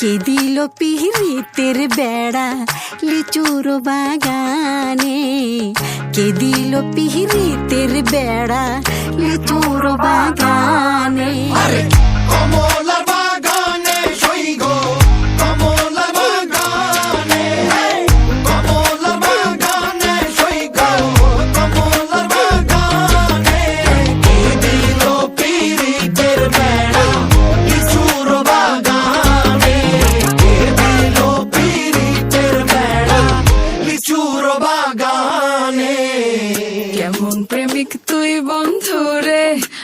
কে দিল পিহিতের বেড়া? লিচুর বাগানে কে দিল পিহিতের বেড়া? লিচুর বাগানে।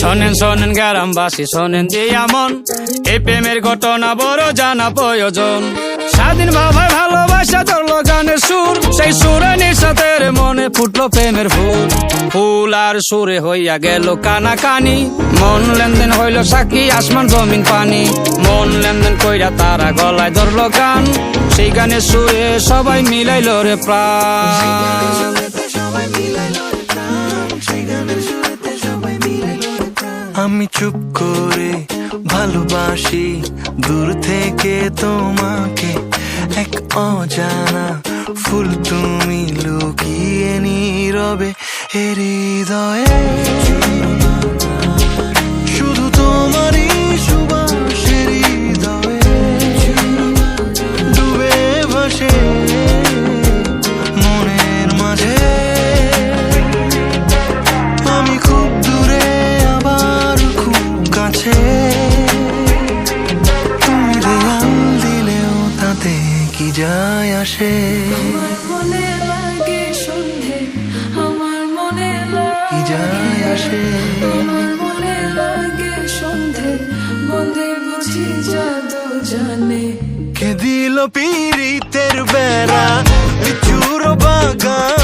শোনেন শোনেন গ্রামবাসী, শোনেন দিয়া মন এই প্রেমের ঘটনা বড় জানা প্রয়োজন। স্বাধীন বাবা ভালোবাসা ধরলো গানের সুর। সেই সুরে নিঃসাতের মনে ফুটলো প্রেমের ফুল। ফুল আর সুরে হইয়া গেল কানা কানি মন লেনদেন হইল সাক্ষী, আসমান জমিন পানি। মন লেনদেন কইরা তারা গলায় ধরলো গান। সেই গানের সুরে সবাই মিলাইল রে প্রাণ। চুপ করে ভালোবাসি। দূর থেকে তোমাকে এক অজানা ফুল তুমি লুকিয়ে নীরবে হৃদয়ে। কি যায় আসে? আমার মনে লাগে সন্ধে আমার মনে কি যায় আসে? আমার মনে লাগে সন্ধে বন্ধে বুঝি জাদু জানে। কে দিল পিরিতের বেড়া? চুর বাগানে।